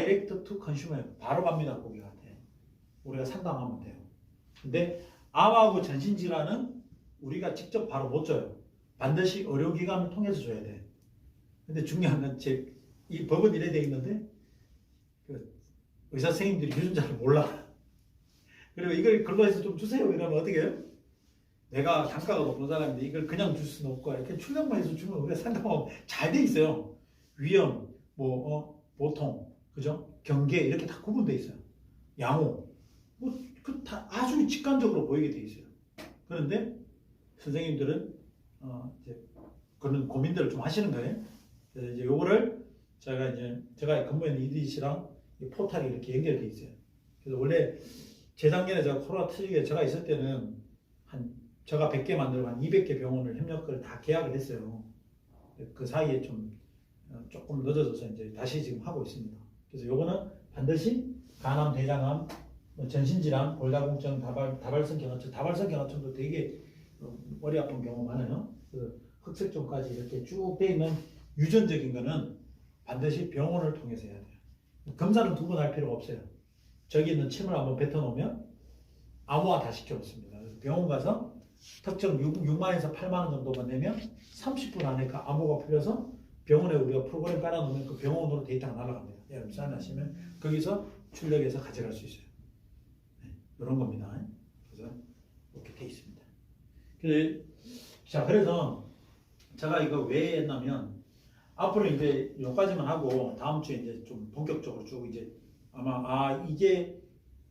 다이렉트 투 컨슈머예요. 바로 갑니다 고객한테. 우리가 상담하면 돼요. 근데 암하고 전신질환은 우리가 직접 바로 못 줘요. 반드시 의료기관을 통해서 줘야 돼. 근데 중요한 건 제 이 법은 이래 돼 있는데 그 의사 선생님들이 유전자를 몰라. 그리고 이걸 근로해서 좀 주세요 이러면 어떻게 해요? 내가 단가가 높은 사람인데 이걸 그냥 줄 수는 없고 이렇게 출력만 해서 주면 우리가 상담하면 잘 돼 있어요. 위험, 뭐 어, 보통, 그죠? 경계 이렇게 다 구분돼 있어요. 양호, 뭐그다 아주 직관적으로 보이게 돼 있어요. 그런데 선생님들은 어, 이제 그런 고민들을 좀 하시는 거예요. 그래서 이제 요거를 제가 이제 제가 근무했는 이디시랑 이 포탈이 이렇게 연결돼 있어요. 그래서 원래 재작년에 제가 코로나 터지게 제가 있을 때는 한 제가 100개 만들고 한 200개 병원을 협력을 다 계약을 했어요. 그 사이에 좀 어, 조금 늦어져서 이제 다시 지금 하고 있습니다. 그래서 요거는 반드시 간암, 대장암, 뭐 전신질환, 골다공증, 다발, 다발성 경화증, 다발성 경화증도 되게 어, 머리 아픈 경우 많아요. 그 흑색종까지 이렇게 쭉돼 있는 유전적인 거는 반드시 병원을 통해서 해야 돼요. 검사는 두 번 할 필요가 없어요. 저기 있는 침을 한번 뱉어놓으면 암호화 다 시켜놓습니다. 병원 가서 특정 6, 6만에서 8만 원 정도만 내면 30분 안에 그 암호가 풀려서 병원에 우리가 프로그램 깔아놓으면 그 병원으로 데이터가 날아갑니다. 여러분 사인하시면 거기서 출력해서 가져갈 수 있어요. 네, 이런 겁니다. 그래서 이렇게 돼 있습니다. 그래서 자 그래서 제가 이거 왜 했냐면 앞으로 이제 여기까지만 하고 다음 주에 이제 좀 본격적으로 쭉 이제 아마 아 이게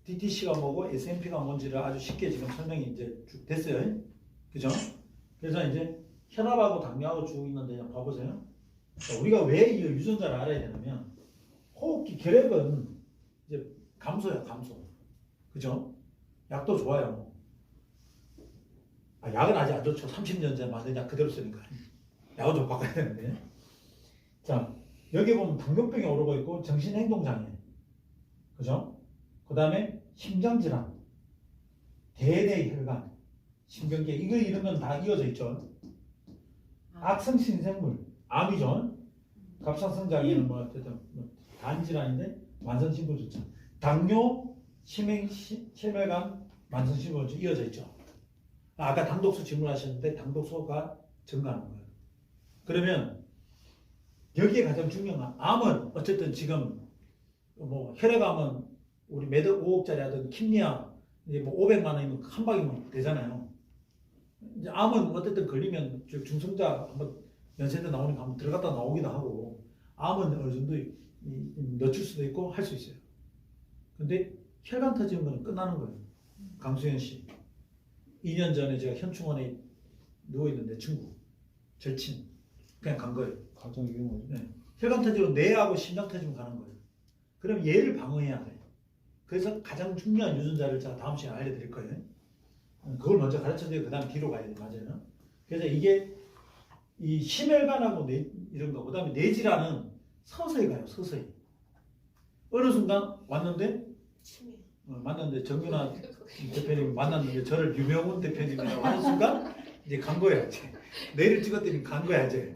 DTC가 뭐고 SNP가 뭔지를 아주 쉽게 지금 설명이 이제 쭉 됐어요. 그죠? 그래서 이제 혈압하고 당뇨하고 쭉 있는데 봐보세요. 자, 우리가 왜 이 유전자를 알아야 되냐면 호흡기 결핵은 이제 감소야 감소. 그죠? 약도 좋아요. 아, 약은 아직 안 좋죠. 30년 전에 만든 약 그대로 쓰니까. 약은 좀 바꿔야 되는데. 자, 여기 보면 당뇨병이 오르고 있고 정신행동장애. 그죠? 그 다음에 심장질환, 대대혈관, 신경계, 이거 이런 건 다 이어져 있죠. 악성신생물, 암이죠. 갑상선장애는 뭐 어쨌든 뭐 단질환인데 만성신부조차. 당뇨, 치매, 시- 혈관, 만성신부조차 이어져 있죠. 아까 당독수 질문하셨는데 당독수가 증가하는 거예요. 그러면 여기에 가장 중요한 건 암은 어쨌든 지금 뭐 혈액암은 우리 매달 5억짜리 하던 킴리아 이제 뭐 500만 원이면 한 방이면 되잖아요. 이제 암은 어쨌든 걸리면 저 중성자 한번 연세대 나오니까 한번 들어갔다 나오기도 하고 암은 어느 정도 늦출 수도 있고 할 수 있어요. 근데 혈관 터지는 거는 끝나는 거예요. 강수현 씨. 2년 전에 제가 현충원에 누워 있는데 친구 절친 그냥 간 거예요. 가장 위험하죠. 네. 혈관 터지고 뇌하고 심장 터지면 가는 거예요. 그럼 얘를 방어해야 돼. 그래서 가장 중요한 유전자를 제가 다음 시간에 알려드릴 거예요. 어, 그걸 먼저 가르쳐드리고 그 다음 뒤로 가야 돼 맞아요. 그래서 이게 이 심혈관하고 뇌, 이런 거 그 다음에 뇌질환은 서서히 가요. 서서히. 어느 순간 왔는데 어, 만났는데 정윤아 대표님 만났는데 저를 유명훈 대표님이라고 하는 순간 이제 간 거야 이제 뇌를 찍었더니 간 거야 이제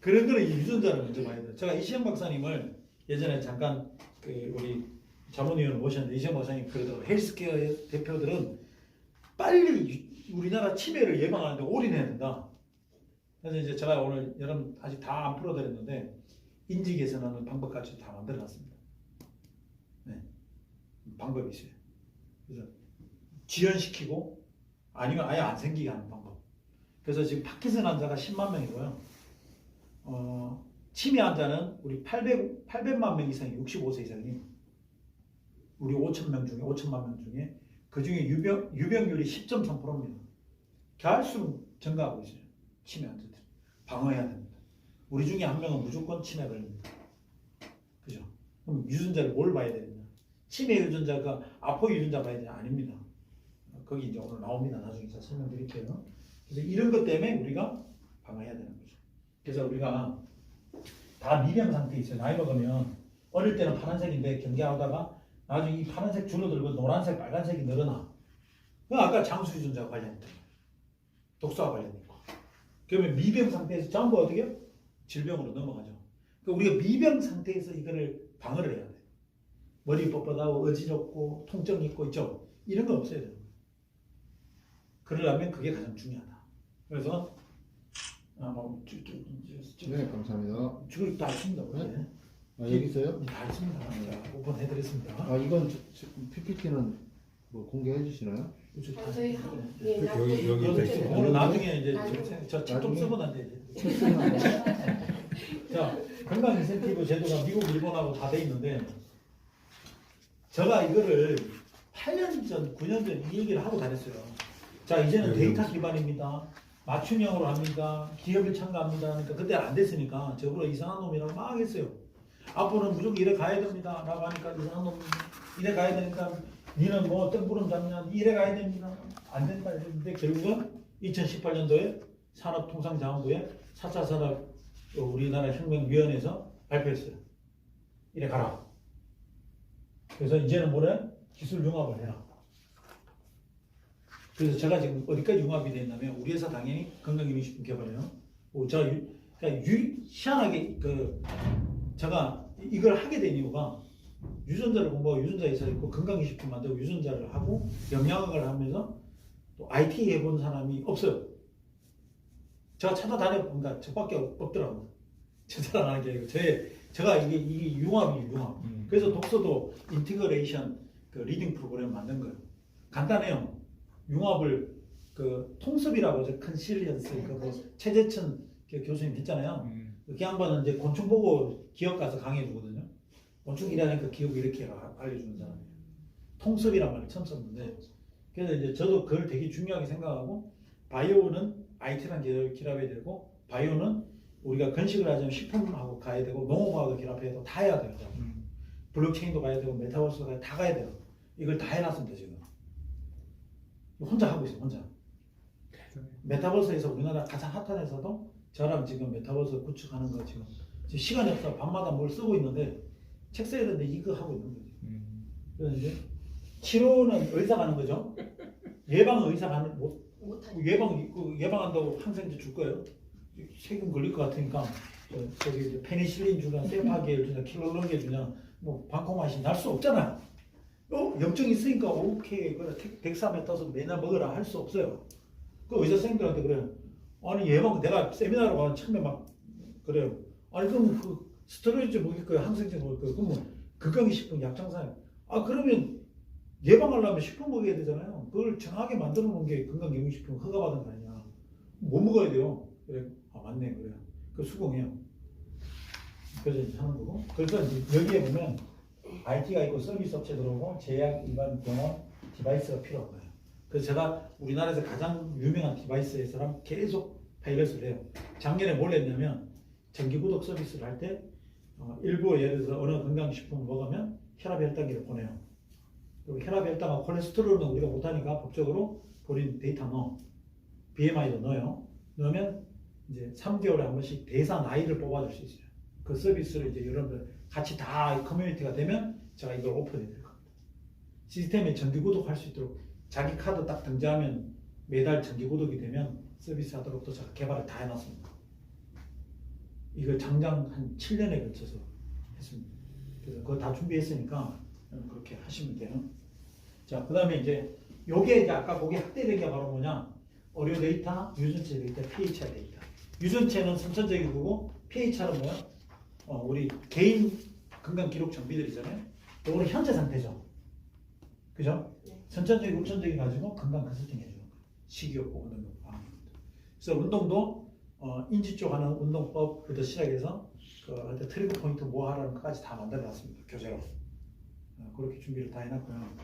그런 거는 이 유전자를 먼저 봐야 돼요. 제가 이시영 박사님을 예전에 잠깐 그 우리 자문위원을 모셨는데 이시영 박사님 그러더라고 헬스케어 대표들은 빨리 유- 우리나라 치매를 예방하는데 올인해야 된다. 그래서 이제 제가 오늘 여러분 아직 다 안 풀어드렸는데 인지 개선하는 방법까지 다 만들어놨습니다. 네, 방법이 있어요. 그래서 지연시키고 아니면 아예 안 생기게 하는 방법. 그래서 지금 파킨슨 환자가 10만 명이고요. 어, 치매 환자는 우리 800, 800만 명 이상이 65세 이상이 우리 5천 명 중에 5천만 명 중에 그 중에 유병, 유병률이 10.3%입니다. 갈수록 증가하고 있어요. 치매 환자들 방어해야 됩니다. 우리 중에 한 명은 무조건 치매 걸립니다. 그죠? 그럼 유전자를 뭘 봐야 됩니다. 치매 유전자가 아포 유전자 봐야 되냐? 아닙니다. 거기 이제 오늘 나옵니다. 나중에 제가 설명드릴게요. 그래서 이런 것 때문에 우리가 방어해야 되는 거죠. 그래서 우리가 다 미병 상태에 있어요. 나이 먹으면 어릴 때는 파란색인데 경계하다가 나중에 이 파란색 줄어들고 노란색, 빨간색이 늘어나. 그 아까 장수 유전자 관련된. 독소와 관련된 거. 그러면 미병 상태에서 전부 어떻게 해요? 질병으로 넘어가죠. 그러니까 우리가 미병 상태에서 이거를 방어를 해야 돼요. 머리 뻣뻣하고 어지럽고 통증 있고 있죠. 이런 거 없어야 돼요. 그러려면 그게 가장 중요하다. 그래서 아, 뭐, 주, 주, 주, 주, 네, 감사합니다. 주글 다 했습니다. 네. 아, 여기 있어요? 다 했습니다. 자, 오픈해드렸습니다. 아, 이건 저- 저- PPT는 뭐 공개해 주시나요? 아, 저희. 한- 네. 예, 여기- 나중에 여기 오늘 있어요. 오늘 나중에 이제. 저책좀 나중에? 쓰고 난 뒤에 자 건강 인센티브 제도가 미국 일본하고 다 돼 있는데 제가 이거를 8년 전 9년 전 이 얘기를 하고 다녔어요 자 이제는 여기 데이터. 기반입니다 맞춤형으로 합니다 기업이 참가합니다 그러니까 그때 안 됐으니까 저보고 이상한 놈이라고 막 했어요 앞으로는 무조건 이래 가야 됩니다 라고 하니까 이상한 놈 이래 가야 되니까 니는 뭐 뜬구름 잡냐 이래 가야 됩니다 안 된다 이랬는데 결국은 2018년도에 산업통상자원부에 4차 산업 어, 우리나라 혁명위원회에서 발표했어요. 이래 가라. 그래서 이제는 뭐래? 기술 융합을 해라. 그래서 제가 지금 어디까지 융합이 됐냐면 우리 회사 당연히 건강기능식품 개발해요. 어, 제가 유, 그러니까 유, 희한하게 그 제가 이걸 하게 된 이유가 유전자를 공부하고 유전자 회사 있고 건강기식품 만들고 유전자를 하고 영양학을 하면서 또 IT 해본 사람이 없어요. 제가 찾아다녀 보니까 저밖에 없- 없더라고요. 찾아다니는 게 아니고 제, 제가 이게, 이게 융합이에요, 융합. 그래서 독서도 인티그레이션 그 리딩 프로그램 만든 거예요. 간단해요. 융합을 그 통섭이라고 저 컨실리언스 그뭐 최재천 그 교수님 했잖아요. 그 양반은 이제 곤충 보고 기업 가서 강의 주거든요. 곤충 일하니까 기업 이렇게 아- 알려주는 사람이에요. 통섭이란 말을 처음 썼는데 그래서 이제 저도 그걸 되게 중요하게 생각하고 바이오는 IT랑 결합해야 되고 바이오는 우리가 건식을 하자면 식품하고 가야 되고 농업하고 결합해야 되고 다 해야 돼요. 블록체인도 가야 되고 메타버스도 가야 다 가야 돼요. 이걸 다 해놨습니다 지금. 혼자 하고 있어요 혼자. 메타버스에서 우리나라 가장 핫한 회사도 저랑 지금 메타버스 구축하는 거 지금 지금 시간이 없어 밤마다 뭘 쓰고 있는데 책 써야 되는데 이거 하고 있는 거지. 그래서 이제 치료는 의사가 하는 거죠. 예방은 의사가 하는 못 못하니 예방 그 예방한다고 항생제 줄 거예요. 세금 걸릴 것 같으니까 저, 저기 이제 페니실린 주냐, 세파기엘 주냐, 킬로로게 주냐, 뭐 방코마신 날 수 없잖아요. 어 염증 있으니까 오케이 그래 덱- 덱사메 떠서 매날 먹으라 할 수 없어요. 그 의사 선생님들한테 그래요. 아니 예방 내가 세미나로 가면 처음에 막 그래요. 아니 그럼 그 스테로이드 먹일 거예요, 항생제 먹을 거예요. 그러면 극강식품 약장사예요. 아 그러면 예방하려면 식품 먹어야 되잖아요. 그걸 정확하게 만들어 놓은 게 건강기능식품 허가받은 거 아니야. 뭐 먹어야 돼요? 그래. 아 맞네 그래. 그 수긍해요. 그래서 이제 하는 거고. 그래서 여기에 보면 IT가 있고 서비스 업체 들어오고 제약, 일반 병원, 디바이스가 필요한 거예요. 그래서 제가 우리나라에서 가장 유명한 디바이스에서랑 계속 파일럿을 해요. 작년에 뭘 했냐면 정기구독 서비스를 할 때 어, 일부 예를 들어서 어느 건강식품을 먹으면 혈압 혈당기를 보내요. 그리고 혈압 혈당과 콜레스테롤은 우리가 못하니까 법적으로 본인 데이터 넣어. BMI도 넣어요. 넣으면 이제 3개월에 한 번씩 대사 나이를 뽑아줄 수 있어요. 그 서비스를 이제 여러분들 같이 다 커뮤니티가 되면 제가 이걸 오픈해 드릴 겁니다. 시스템에 정기 구독할 수 있도록 자기 카드 딱 등재하면 매달 정기 구독이 되면 서비스 하도록 또 제가 개발을 다 해놨습니다. 이걸 장장 한 7년에 걸쳐서 했습니다. 그래서 그거 다 준비했으니까 그렇게 하시면 돼요. 자, 그 다음에 이제 요게 이제 아까 거기 게 바로 뭐냐? 어류 데이터, 유전체 데이터, PHR 데이터. 유전체는 선천적인 거고 PHR은 뭐야? 어, 우리 개인 건강 기록 정비들이잖아요. 요거는 현재 상태죠. 그죠? 네. 선천적인, 후천적인 가지고 건강 컨설팅 해주는 거예요. 식이요법, 운동요법, 방역요법. 그래서 운동도 어, 인지 쪽 하는 운동법부터 시작해서 그 트리거 포인트 뭐 하라는 것까지 다 만들어놨습니다. 교재로. 어, 그렇게 준비를 다 해놨고요.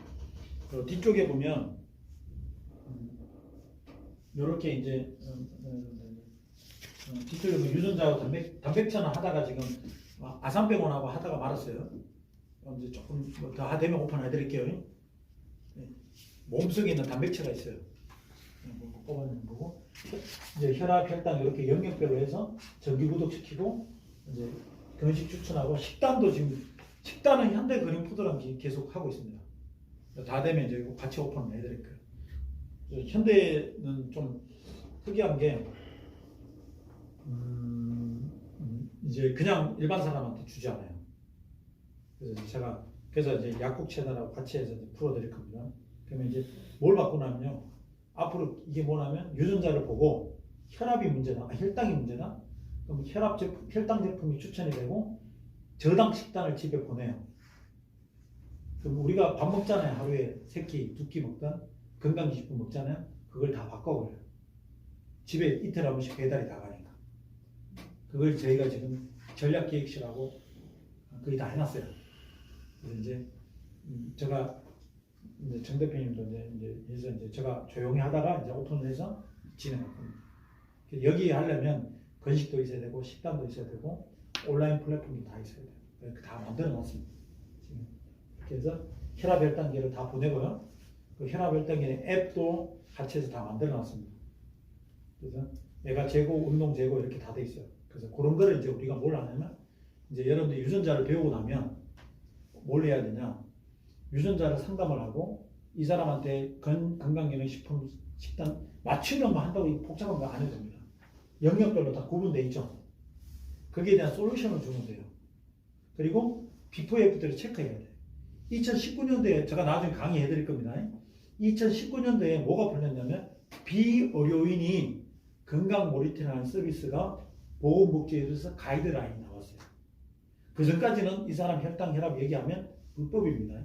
그 뒤쪽에 보면 이렇게 이제 음, 음, 음, 음, 뒤쪽에 보면 유전자하고 단백 단백질은 하다가 지금 아, 아산병원하고 하다가 말았어요. 이제 조금 뭐더 되면 오픈해드릴게요. 네. 몸속에 있는 단백질가 있어요. 네, 뭐 뽑아내는 거고 이제 혈압, 혈당 이렇게 영역별로 해서 정기 구독시키고 이제 건식 추천하고 식단도 지금 식단은 현대 그린 푸드랑 기- 계속 하고 있습니다. 다 되면 이제 같이 오픈을 해드릴 거예요. 현대는 좀 특이한 게 음, 음, 이제 그냥 일반 사람한테 주지 않아요. 그래서 제가 그래서 이제 약국 채널하고 같이 해서 풀어드릴 겁니다. 그러면 이제 뭘 받고 나면요. 앞으로 이게 뭐냐면 유전자를 보고 혈압이 문제다, 아, 혈당이 문제다. 그럼 혈압 제품, 혈당 제품이 추천이 되고 저당 식단을 집에 보내요. 그럼 우리가 밥 먹잖아요. 하루에 세 끼, 두 끼 먹던 건강식품 먹잖아요. 그걸 다 바꿔버려요. 집에 이틀 한 번씩 배달이 다 가니까. 그걸 저희가 지금 전략기획실하고 거의 다 해놨어요. 이제 음, 제가 이제 정 대표님도 이제 이제 해서 이제 제가 조용히 하다가 이제 오픈을 해서 진행할 겁니다. 여기 하려면 건식도 있어야 되고 식단도 있어야 되고 온라인 플랫폼이 다 있어야 돼요. 그래서 다 만들어 놨습니다. 지금 그래서 혈압 혈당계를 다 보내고요. 그 혈압 혈당계 앱도 같이 해서 다 만들어 놨습니다. 그래서 내가 재고, 운동 재고 이렇게 다 돼 있어요. 그래서 그런 거를 이제 우리가 뭘 하냐면 이제 여러분들 유전자를 배우고 나면 뭘 해야 되냐? 유전자를 상담을 하고 이 사람한테 건, 건강기능식품 식단 맞추려만 한다고 이 복잡한 거 안 해도 됩니다. 영역별로 다 구분돼 있죠. 거기에 대한 솔루션을 주면 돼요. 그리고 비포 애프터를 체크해야 돼. 2019년도에 제가 나중에 강의해 드릴 겁니다. 2019년도에 뭐가 풀렸냐면 비의료인이 건강 모니터링하는 서비스가 보건복지부에서 가이드라인이 나왔어요. 그 전까지는 이 사람 혈당, 혈압 얘기하면 불법입니다.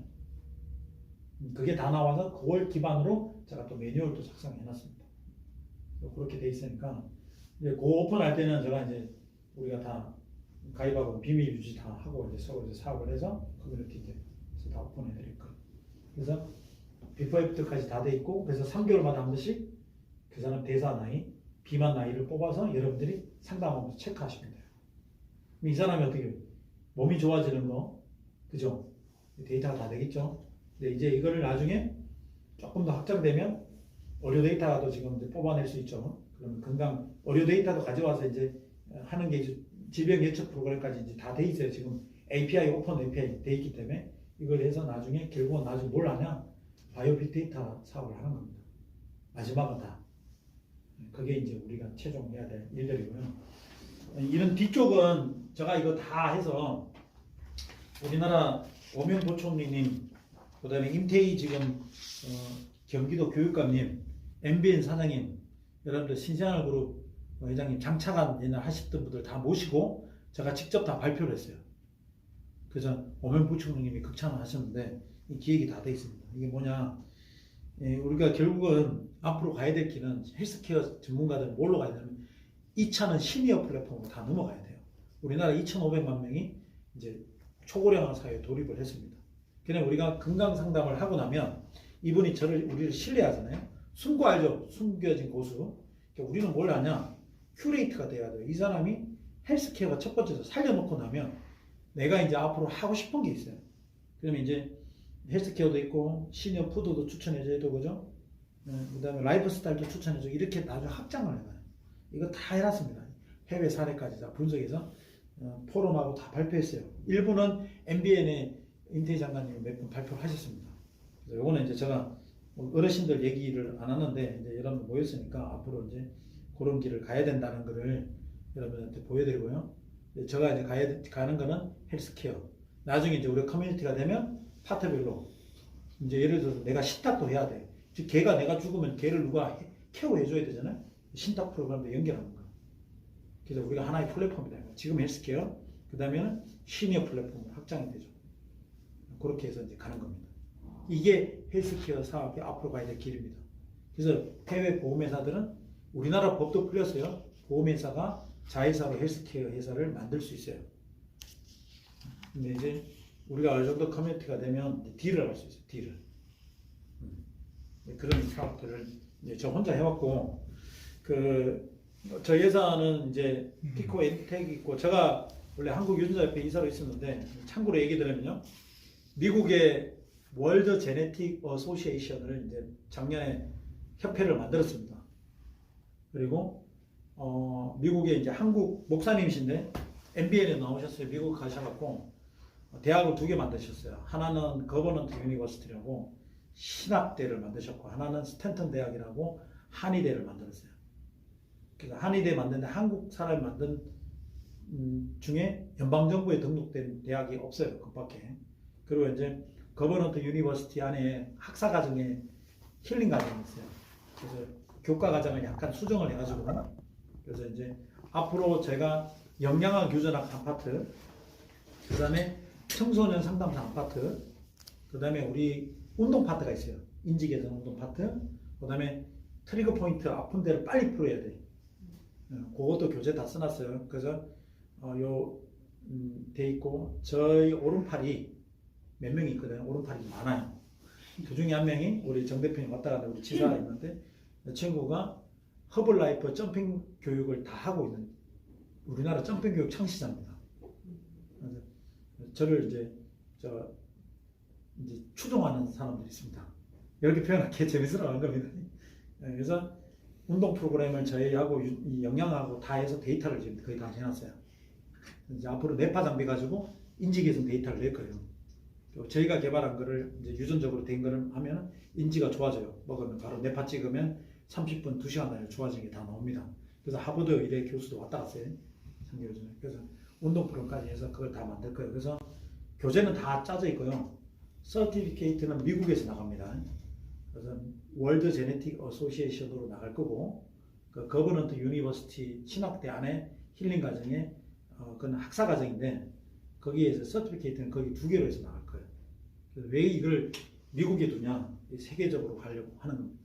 그게 다 나와서 그걸 기반으로 제가 또 매뉴얼도 작성해 놨습니다. 그렇게 돼 있으니까 이제 그 오픈할 때는 제가 이제 우리가 다 가입하고 비밀 유지 다 하고 이제 서로 이제 사업을 해서 커뮤니티 이제 다 오픈해 드릴 거예요. 그래서 비포 애프터까지 다 돼 있고 그래서 3개월마다 한 번씩 그 사람 대사 나이, 비만 나이를 뽑아서 여러분들이 상담하면서 체크하시면 돼요. 이 사람이 어떻게 몸이 좋아지는 거, 그죠? 데이터가 다 되겠죠. 근데 이제 이거를 나중에 조금 더 확장되면 의료 데이터도 지금 이제 뽑아낼 수 있죠. 그럼 건강 의료 데이터도 가져와서 이제 하는 게 이제 질병 예측 프로그램까지 이제 다 돼 있어요. 지금 API 오픈 API 돼 있기 때문에 이걸 해서 나중에 결국은 나중에 뭘 하냐 바이오 빅데이터 사업을 하는 겁니다. 마지막은 다. 그게 이제 우리가 최종 해야 될 일들이고요. 이런 뒤쪽은 제가 이거 다 해서 우리나라 오명 보총리님, 그 다음에 임태희 지금 어, 경기도 교육감님, MBN 사장님, 여러분들 신생활 그룹 회장님, 장차관 옛날 하셨던 분들 다 모시고 제가 직접 다 발표를 했어요. 그래서 오명 부총리님이 극찬을 하셨는데 이 기획이 다 돼 있습니다. 이게 뭐냐? 예, 우리가 결국은 앞으로 가야 될 길은 헬스케어 전문가들 뭘로 가야 되냐면 2차는 시니어 플랫폼으로 다 넘어가야 돼요. 우리나라 2,500만 명이 이제 초고령화 사회에 돌입을 했습니다. 그냥 우리가 건강 상담을 하고 나면 이분이 저를 우리를 신뢰하잖아요. 숨고 알죠? 숨겨진 고수. 그러니까 우리는 뭘 하냐? 큐레이트가 돼야 돼요. 이 사람이 헬스케어가 첫 번째로 살려놓고 나면 내가 이제 앞으로 하고 싶은 게 있어요. 그러면 이제 헬스케어도 있고 시니어 푸드도 추천해줘야 되고 그죠? 그 다음에 라이프 스타일도 추천해주고 이렇게 나중에 확장을 해가요. 이거 다 해놨습니다. 해외 사례까지 다 분석해서 어, 포럼하고 다 발표했어요. 일부는 MBN의 임태희 장관님이 몇번 발표를 하셨습니다. 그래서 요거는 이제 제가 뭐 어르신들 얘기를 안 하는데 이제 여러분 모였으니까 앞으로 이제 그런 길을 가야 된다는 거를 여러분한테 보여드리고요. 제가 이제 가야, 가는 거는 헬스케어. 나중에 이제 우리 커뮤니티가 되면 파트별로 이제 예를 들어서 내가 신탁도 해야 돼. 즉 걔가 내가 죽으면 걔를 누가 해- 케어해줘야 되잖아요. 신탁 프로그램도 연결하는 거. 그래서 우리가 하나의 플랫폼이다. 지금 헬스케어, 그 다음에는 시니어 플랫폼으로 확장이 되죠. 그렇게 해서 이제 가는 겁니다. 이게 헬스케어 사업이 앞으로 가야 될 길입니다. 그래서 해외 보험회사들은 우리나라 법도 풀렸어요. 보험회사가 자회사로 헬스케어 회사를 만들 수 있어요. 근데 이제 우리가 어느 정도 커뮤니티가 되면 딜을 할 수 있어요. 딜을. 음. 네, 그런 사업들을 이제 저 혼자 해왔고 그저 회사는 이제 피코 엔텍 있고 제가 원래 한국 유전자협회 이사로 있었는데 참고로 얘기 드리면요 미국의 월드 제네틱 어소시에이션을 이제 작년에 협회를 만들었습니다. 그리고 어, 미국의 이제 한국 목사님이신데 MBN에 나오셨어요. 미국 가셔갖고 대학을 두 개 만드셨어요. 하나는 거버넌트 유니버시티라고 신학대를 만드셨고 하나는 스탠턴 대학이라고 한의대를 만들었어요. 그래서 한의대 만드는데 한국 사람이 만든 음, 중에 연방정부에 등록된 대학이 없어요. 그밖에. 그리고 이제 거버넌트 유니버시티 안에 학사 과정에 힐링 과정이 있어요. 그래서 교과 과정을 약간 수정을 해가지고 그래서 이제 앞으로 제가 영양학 유전학 아파트, 그 다음에 청소년 상담사 아파트, 그 다음에 우리 운동 파트가 있어요. 인지 개선 운동 파트, 그 다음에 트리거 포인트 아픈 데를 빨리 풀어야 돼. 어, 그것도 교재 다 써놨어요. 그래서 어, 요, 음, 돼 있고, 저희 오른팔이 몇 명이 있거든요. 오른팔이 많아요. 그 중에 한 명이 우리 정 대표님 왔다 갔다 우리 지사가 있는데, 이 친구가 허블라이프 점핑 교육을 다 하고 있는 우리나라 점핑 교육 창시자입니다. 저를 이제, 저, 이제 추종하는 사람들이 있습니다. 이렇게 표현하기 재밌으라고 한 겁니다. 예, 그래서 운동 프로그램을 저희하고 영양하고 다 해서 데이터를 지금 거의 다 해놨어요. 이제 앞으로 뇌파 장비 가지고 인지 개선 데이터를 낼 거예요. 또 저희가 개발한 거를 이제 유전적으로 된 거를 하면 인지가 좋아져요. 먹으면 바로 뇌파 찍으면 30분, 2시간 단위로 좋아지는 게 다 나옵니다. 그래서 하버드 의대 교수도 왔다 갔어요. 상교전에. 그래서 운동 프로그램까지 해서 그걸 다 만들 거예요. 그래서 교재는 다 짜져 있고요. 서티피케이트는 미국에서 나갑니다. 그래서 월드 제네틱 어소시에이션으로 나갈 거고 그 거버넌트 유니버시티 신학대 안에 힐링 과정에 어, 그건 학사 과정인데 거기에서 서티피케이트는 거기 두 개로 해서. 그래서 왜 이걸 미국에 두냐? 이 세계적으로 가려고 하는 겁니다.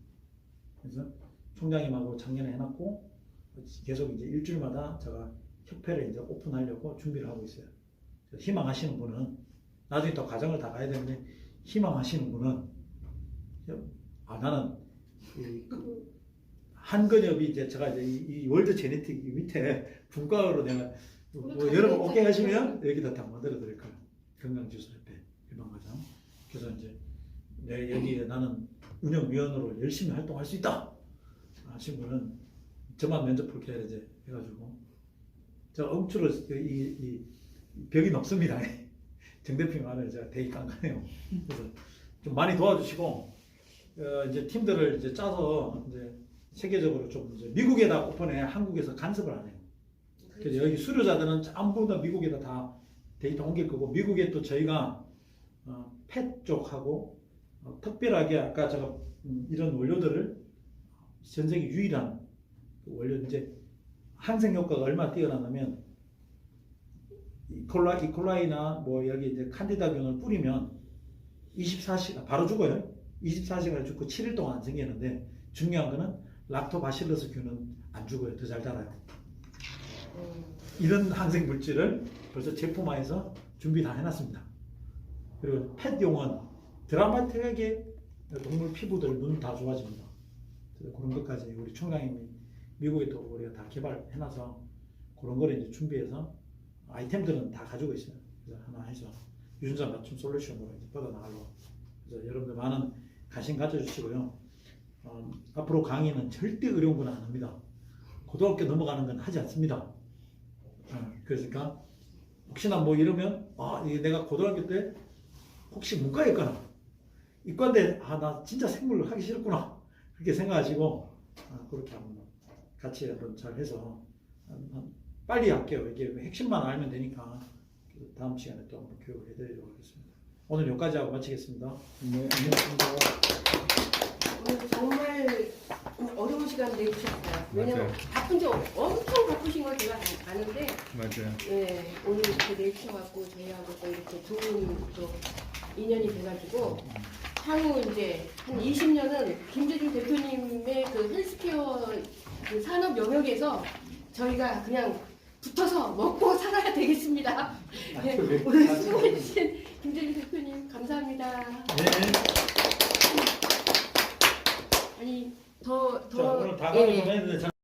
그래서 총장님하고 작년에 해놨고 계속 이제 일주일마다 제가 협회를 이제 오픈하려고 준비를 하고 있어요. 희망하시는 분은 나중에 또 과정을 다 가야 되는데 희망하시는 분은 아 나는 한근엽이 이제 제가 이제 이, 이 월드 제네틱 이 밑에 분과로 내가 뭐 여러분 오케이 다 하시면 여기다 다 만들어 드릴 거예요. 건강지수협회 일반 과장. 그래서 이제 내 여기에 나는 운영위원으로 열심히 활동할 수 있다 하신 분은 저만 면접 볼게 이제 해가지고 저 엄추로 이, 이, 이 벽이 높습니다. 정 대표님 안에 제가 되게 깐깐해요. 그래서 좀 많이 도와주시고 어, 이제 팀들을 이제 짜서 이제 세계적으로 좀 이제 미국에다 오픈해 한국에서 간섭을 안 해요. 그래서 여기 수료자들은 전부 다 미국에다 다 데이터 옮길 거고 미국에 또 저희가 어, 펫 쪽하고 어, 특별하게 아까 제가 음, 이런 원료들을 전 세계 유일한 그 원료 이제 항생 효과가 얼마나 뛰어나냐면 이콜라 이콜라이나 뭐 여기 이제 칸디다균을 뿌리면 24시간 바로 죽어요. 24시간 죽고 7일 동안 안 생기는데 중요한 거는 락토바실러스 균은 안 죽어요. 더잘 달아요. 음, 이런 항생 물질을 벌써 제품화해서 준비 다 해놨습니다. 그리고 펫용은 드라마틱하게 동물 피부들 눈 다 좋아집니다. 그런 것까지 우리 총장님이 미국에 또 우리가 다 개발해놔서 그런 거를 이제 준비해서 아이템들은 다 가지고 있어요. 그래서 하나 해서 유전자 맞춤 솔루션으로 이제 뻗어 나가려고. 그래서 여러분들 많은 관심 가져주시고요. 어, 앞으로 강의는 절대 어려운 건 안 합니다. 고등학교 넘어가는 건 하지 않습니다. 어, 그러니까 혹시나 뭐 이러면 아 내가 고등학교 때 혹시 문과였거나 이과인데 아 나 진짜 생물을 하기 싫구나 그렇게 생각하시고 아, 그렇게 한번 같이 한번 잘 해서 빨리 할게요 이게 핵심만 알면 되니까 다음 시간에 또 한번 교육을 해드리도록 하겠습니다 오늘 여기까지 하고 마치겠습니다 네, 안녕하십니까. 오늘 정말 어려운 시간 내주셨어요. 왜냐면 맞아요. 바쁜지 엄청 바쁘신 걸 제가 아- 아는데 맞아요. 예, 오늘 이렇게 내주셔갖고 저희하고 또 이렇게 좋은 또 인연이 돼가지고 향후 이제 한 20년은 김재준 대표님의 그 헬스케어 그 산업 영역에서 저희가 그냥 붙어서 먹고 살아야 되겠습니다. 네, 오늘 수고해주신 김재준 대표님 감사합니다. 네. 아니 더자더 오늘 다가를 예. 좀 했는데